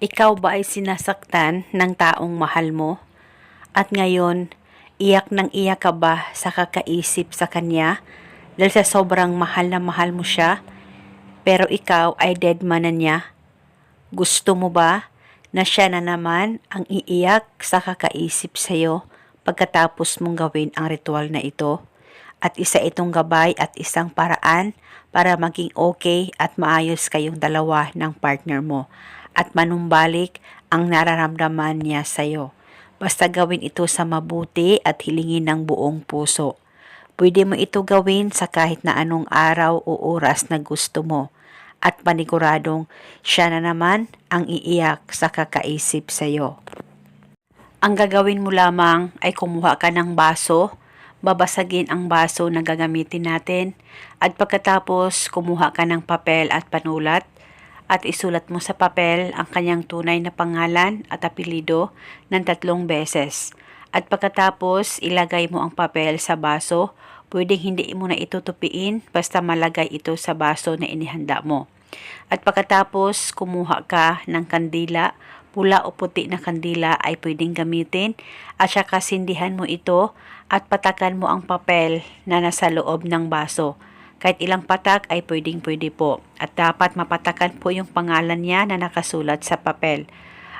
Ikaw ba ay sinasaktan ng taong mahal mo? At ngayon, iyak ng iyak ka ba sa kakaisip sa kanya dahil sa sobrang mahal na mahal mo siya? Pero ikaw ay dead man na niya? Gusto mo ba na siya na naman ang iiyak sa kakaisip sa'yo pagkatapos mong gawin ang ritual na ito? At isa itong gabay at isang paraan para maging okay at maayos kayong dalawa ng partner mo at manumbalik ang nararamdaman niya sa'yo. Basta gawin ito sa mabuti at hilingin ng buong puso. Pwede mo ito gawin sa kahit na anong araw o oras na gusto mo at paniguradong siya na naman ang iiyak sa kakaisip sa'yo. Ang gagawin mo lamang ay kumuha ka ng baso, babasagin ang baso na gagamitin natin at pagkatapos kumuha ka ng papel at panulat at isulat mo sa papel ang kanyang tunay na pangalan at apelido ng tatlong beses. At pagkatapos ilagay mo ang papel sa baso, pwedeng hindi mo na itutupiin basta malagay ito sa baso na inihanda mo. At pagkatapos kumuha ka ng kandila, pula o puti na kandila ay pwedeng gamitin at saka sindihan mo ito at patakan mo ang papel na nasa loob ng baso. Kahit ilang patak ay pwedeng pwede po at dapat mapatakan po yung pangalan niya na nakasulat sa papel.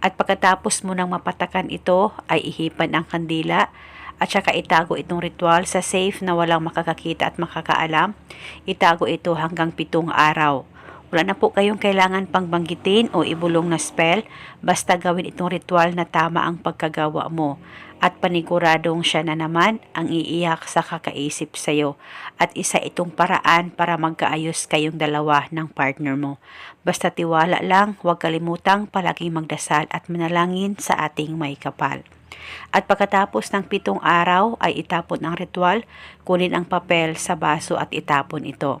At pagkatapos mo nang mapatakan ito ay ihipan ang kandila at saka itago itong ritual sa safe na walang makakakita at makakaalam. Itago ito hanggang pitong araw. Wala na po kayong kailangan pang banggitin o ibulong na spell, basta gawin itong ritual na tama ang pagkagawa mo. At paniguradong siya na naman ang iiyak sa kakaisip sa'yo. At isa itong paraan para magkaayos kayong dalawa ng partner mo. Basta tiwala lang, huwag kalimutang palaging magdasal at manalangin sa ating may kapal. At pagkatapos ng pitong araw ay itapon ang ritual, kunin ang papel sa baso at itapon ito.